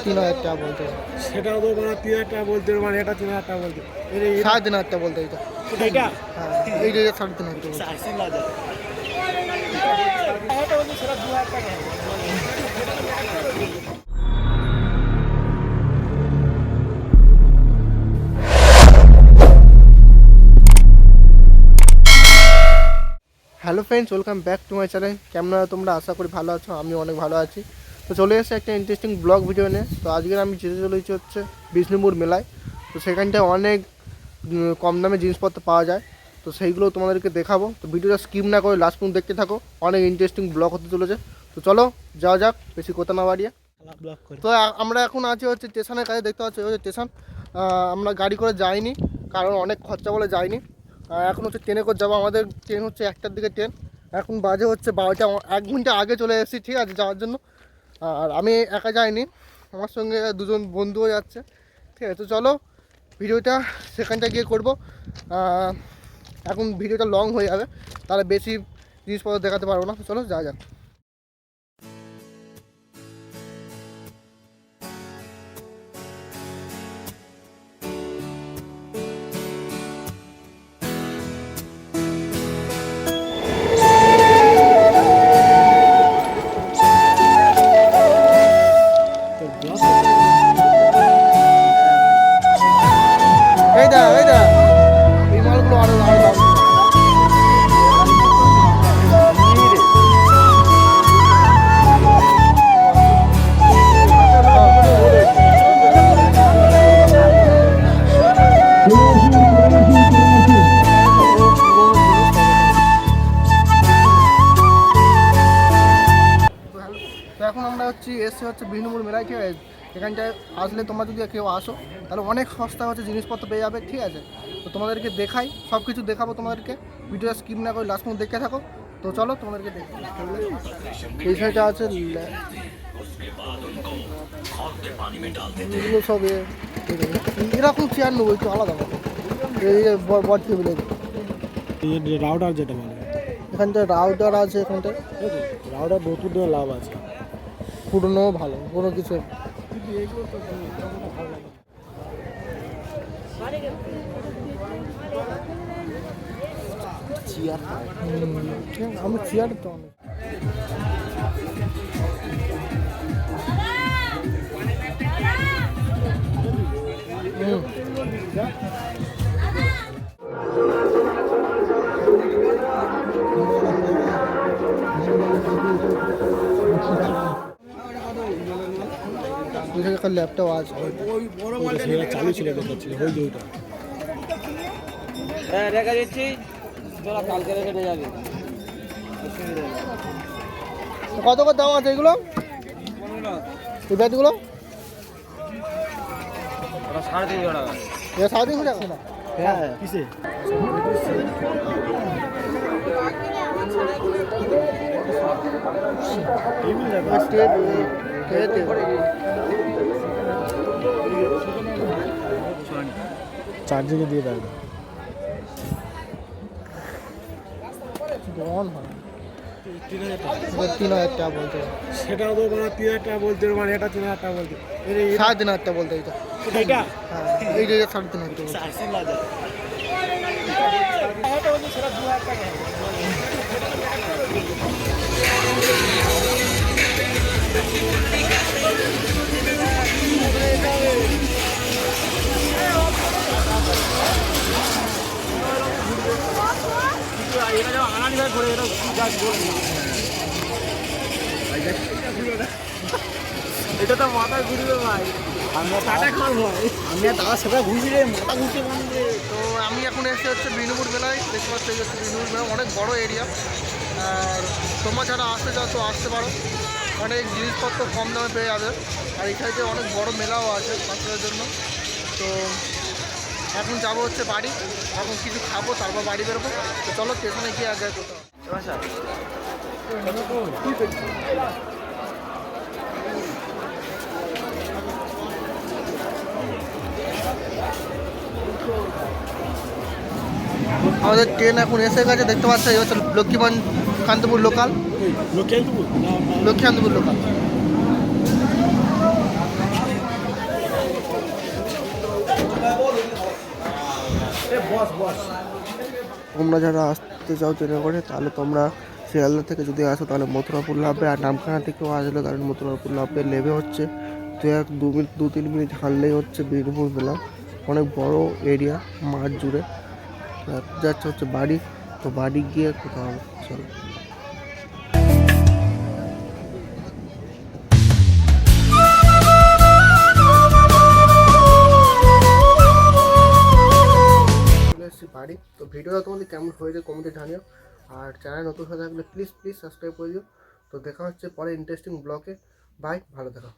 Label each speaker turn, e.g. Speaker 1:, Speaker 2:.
Speaker 1: তিন হাজার টাকা বলতে
Speaker 2: তো মানে তিন হাজার টাকা বলতে মানে এটা তিন হাজার টাকা বলতে এর এই-
Speaker 1: সাড়ে তিন হাজার টাকা বলতে এটা।
Speaker 2: এটা?
Speaker 1: হ্যাঁ এই যে সাড়ে তিন হাজার টাকা hello friends welcome back to my channel. কেমন তোমরা? আশা করি ভালো আছো আমি অনেক ভালো আছি। তো চলে এসেছে একটা ইন্টারেস্টিং ব্লগ ভিডিও নিয়ে তো আজকে আমি যেতে চলেছি হচ্ছে বিষ্ণুপুর মেলায়। তো সেখানটায় অনেক কম দামে জিনিসপত্র পাওয়া যায়। তো সেইগুলো তোমাদেরকে দেখাবো। তো ভিডিওটা স্কিপ না করে লাস্ট পর্যন্ত দেখতে থাকো। অনেক ইন্টারেস্টিং ব্লগ হতে চলেছে। তো চলো, যাওয়া যাক, বেশি কথা না বাড়িয়ে। তো আমরা এখন আছি হচ্ছে স্টেশনের কাছে, দেখতে পাচ্ছি হচ্ছে স্টেশন। আমরা গাড়ি করে যাইনি, কারণ অনেক খরচা বলে যাইনি। এখন হচ্ছে ট্রেনে করে যাব। আমাদের ট্রেন হচ্ছে একটার দিকে ট্রেন। এখন বাজে হচ্ছে বারোটা, এক ঘণ্টা আগে চলে এসেছি, ঠিক আছে, যাওয়ার জন্য। আর আমি একা যাইনি, আমার সঙ্গে দুজন বন্ধুও যাচ্ছে। ঠিক আছে, তো চলো ভিডিওটা সেখানটা গিয়ে করব। এখন ভিডিওটা লং হয়ে যাবে, তাহলে বেশি জিনিসপত্র দেখাতে পারব না চলো, যা যাক এখন আমরা হচ্ছি এসে হচ্ছে বিষ্ণুপুর মেলায় ঠিক আছে? এখানটায় আসলে তোমরা যদি কেউ আসো তাহলে অনেক সস্তা হচ্ছে জিনিসপত্র পেয়ে যাবে ঠিক আছে? তো তোমাদেরকে দেখাই সব কিছু দেখাবো তোমাদেরকে। ভিডিওটা স্কিপ না করে লাস্ট পর্যন্ত দেখতে থাকো। তো চলো তোমাদেরকে দেখো। এই সাইডটা আছে এগুলো সব এরকম চেয়ার নেব একটু আলাদা এই যে বড় টেবিলের
Speaker 2: রাউটার যেটা বলে।
Speaker 1: এখানটায় রাউটার আছে এখানটায়।
Speaker 2: রাউটার নতুন দেওয়া লাভ আছে।
Speaker 1: পুরনো ভালো কোনো কিছু। হুম, আমি চেয়ার তো অনেক। হুম। এখানে একটা ল্যাপটপ আছে
Speaker 2: সেটা চালু ছিল দেখাচ্ছিল ওই যে ওইটা।
Speaker 3: হ্যাঁ রেখে দিচ্ছি। তোরা কালকে রেখে দিয়ে যাবি।
Speaker 1: কত কত দাম আছে এগুলো? এই ব্যাটগুলো
Speaker 3: সাড়ে তিনশো টাকা।
Speaker 1: সাড়ে তিনশো টাকা?
Speaker 2: হ্যাঁ কিসে? চার্জিংয়ে দিয়ে দেয়
Speaker 1: হয় তিন হাজার টাকা বলতে
Speaker 2: সেটাও তো মানে তিন হাজার টাকা বলতে মানে এটা তিন হাজার টাকা বলতে
Speaker 1: সাড়ে তিন হাজার টাকা বলতে এটা
Speaker 2: এটা
Speaker 1: হ্যাঁ সাড়ে তিন হাজার টাকা বলতে।
Speaker 3: এটা তো মাথায় ঘুরবে ভাই। আমরা টাটা খাওয়ার ভাই আমি আর দাদা সেটা ঘুরছি রে মাথা ঘুরতে পারবে
Speaker 1: তো আমি এখন এসে হচ্ছে বিনুপুর মেলায় দেখতে পাচ্ছি হচ্ছে বিনুপুর মেলা অনেক বড় এরিয়া আর তোমরা যারা আসতে চাও তো আসতে পারো। অনেক জিনিসপত্র কম দামে পেয়ে যাবে। আর এই সাইডে অনেক বড় মেলাও আছে বাচ্চাদের জন্য। তো এখন যাব হচ্ছে বাড়ি এখন কিছু খাব তারপর বাড়ি বেরোবো। তো চলো স্টেশনে গিয়ে আগে কোথাও আমাদের ট্রেন এখন এসে গেছে দেখতে পাচ্ছি এই হচ্ছে কান্তপুর লোকাল লক্ষ্মীকান্তপুর? লোকাল তোমরা যারা আসতে চাও ট্রেনে করে তাহলে তোমরা শিয়ালদা থেকে যদি আসো, তাহলে মথুরাপুর লাভবে আর নামখানা থেকেও আসলে তাহলে মথুরাপুর লাভবে লেবে হচ্ছে দু এক, দু মিনিট দু তিন মিনিট হাঁটলেই হচ্ছে বীরভূম মেলা। অনেক বড় এরিয়া মাঠ জুড়ে। যাচ্ছে হচ্ছে বাড়ি, তো বাড়ি গিয়ে কোথাও চলে। এসেছি বাড়ি। তো ভিডিওটা তোমাদের কেমন হয়েছে কমেন্টে জানিও। আর চ্যানেল নতুন হয়ে থাকলে প্লিজ প্লিজ সাবস্ক্রাইব করে দিও। তো দেখা হচ্ছে পরে ইন্টারেস্টিং ব্লগে বাই ভালো থাকো।